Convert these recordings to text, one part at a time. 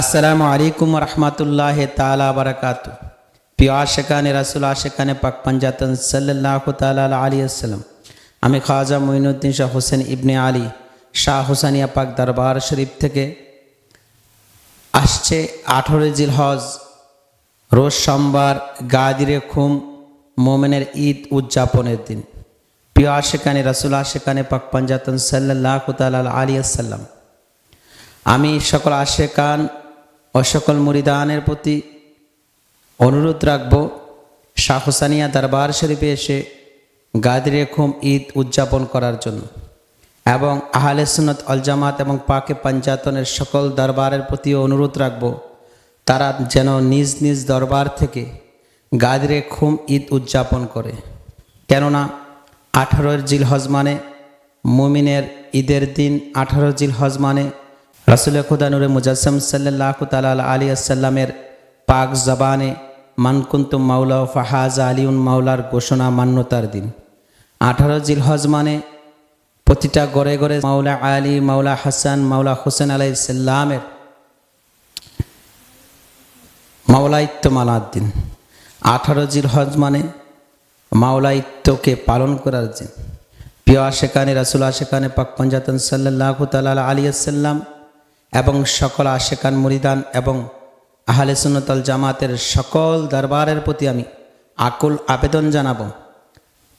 আসসালামু আলাইকুম রহমতুল্লাহ তালা বারাকাত। প্রিয় আশেকানে রাসুল আশেকানে পাক পাঞ্জাতন সাল্লাহ তালা আলী আসসালাম আমি খাজা মঈনুদ্দিন শাহ হোসেন ইবনে আলী, শাহ হোসানিয়া পাক দরবার শরীফ থেকে আসছে আঠেরো জিল হজ রোজ সোমবার গাদিরে খুম মোমেনের ঈদ উদযাপনের দিন। প্রিয় আশেকানে রাসুল আশেকানে পাক পাঞ্জাতন সাল্লাহ তালা আলী আসাল্লাম আমি সকল আশেকান ও সকল মুরিদানের প্রতি অনুরোধ রাখব, শাহ হোসানিয়া দরবার শরীফে এসে গাদিরে খুম ঈদ উদযাপন করার জন্য এবং আহলে সুনত অল জামাত এবং পাকে পাঞ্জাতনের সকল দরবারের প্রতি অনুরোধ রাখব, তারা যেন নিজ নিজ দরবার থেকে গাদিরে খুম ঈদ উদযাপন করে। কেননা আঠারোর জিল হজ মানে মুমিনের ঈদের দিন আঠারো জিল মানে রাসুল খুদানুরে মুজাসম সাল্লাহ তাল আলী আসাল্লামের পাক জবানে মানকুন্তু মাওলা ফাহাজ আলিউন মাওলার ঘোষণা মান্যতার দিন। আঠারো জিল হজ মানে প্রতিটা গড়ে গড়ে মাওলা আলী, মাওলা হাসান, মাওলা হোসেন আলাইসাল্লামের মাওলাইত্য মালার দিন। আঠারো জিল হজ মানে মাওলাইত্যকে পালন করার দিন। প্রিয় আশেকানে রাসুল আশেকানে পাক পঞ্জাতন সাল্লাহ তাল আলী আসাল্লাম এবং সকল আশেকান মুরিদান এবং আহলে সুন্নতল জামাতের সকল দরবারের প্রতি আমি আকুল আবেদন জানাব।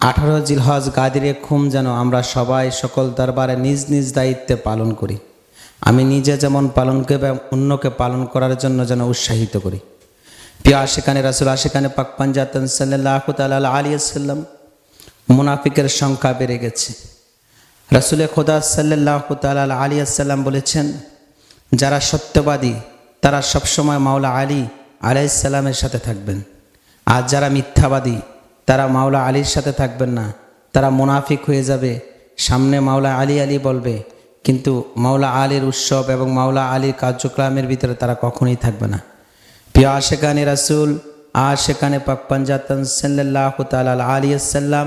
আঠারো জিলহজ গাদিরে খুম যেন আমরা সবাই সকল দরবারে নিজ নিজ দায়িত্বে পালন করি। আমি নিজে যেমন পালন করি এবং অন্যকে পালন করার জন্য যেন উৎসাহিত করি। প্রিয় আশেখানে রাসুল, আশেখানে পাক পাঞ্জাতন সাল্লাহ তাল আলী আসাল্লাম মুনাফিকের সংখ্যা বেড়ে গেছে। রাসুলে খোদা সাল্লাহ তাল আলী আসাল্লাম বলেছেন যারা সত্যবাদী, তারা সবসময় মাওলা আলী আলাইসাল্লামের সাথে থাকবেন। আর যারা মিথ্যাবাদী, তারা মাওলা আলীর সাথে থাকবেন না। তারা মুনাফিক হয়ে যাবে। সামনে মাওলা আলী আলী বলবে, কিন্তু মাওলা আলীর উৎসব এবং মাওলা আলীর কার্যক্রমের ভিতরে তারা কখনোই থাকবে না। প্রিয় আশেকানে রাসুল, আশেকানে পাক পাঞ্জাতন সাল্লাহ তাল আলী আসাল্লাম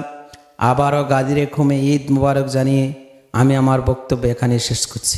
আবারও গাদিরে খুমে ঈদ মুবারক জানিয়ে আমি আমার বক্তব্য এখানে শেষ করছি।